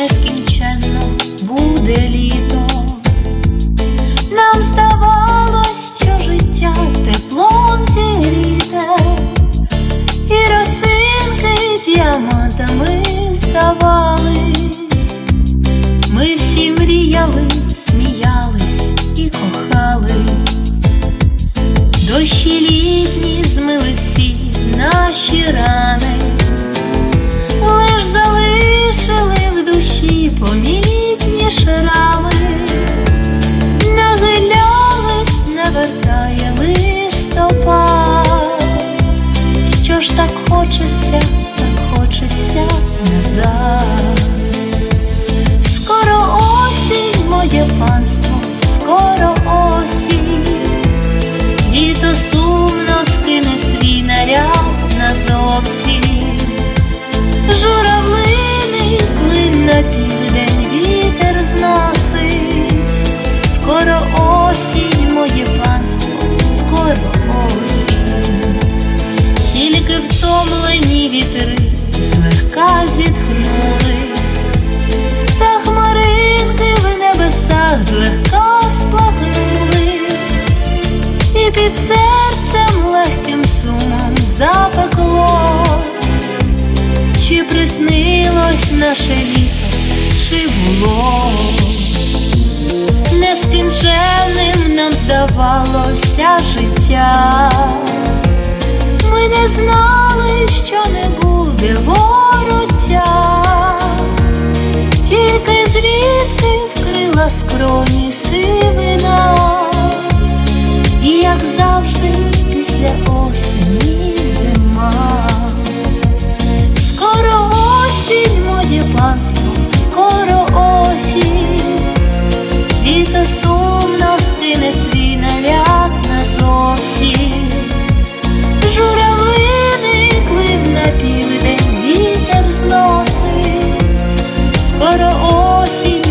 asking хочеться, так хочеться назад. Скоро осінь, моє панство, скоро осінь. Літо сумно скине свій наряд назовсім. Журавлиний клин на південь вітер зносить. Тільки втомлені вітри злегка зітхнули, та хмаринки в небесах злегка сплакнули і під серцем легким сумом запекло, чи приснилось наше літо, чи було? Нескінченним нам здавалося життя. Знали, що не буде скоро осінь,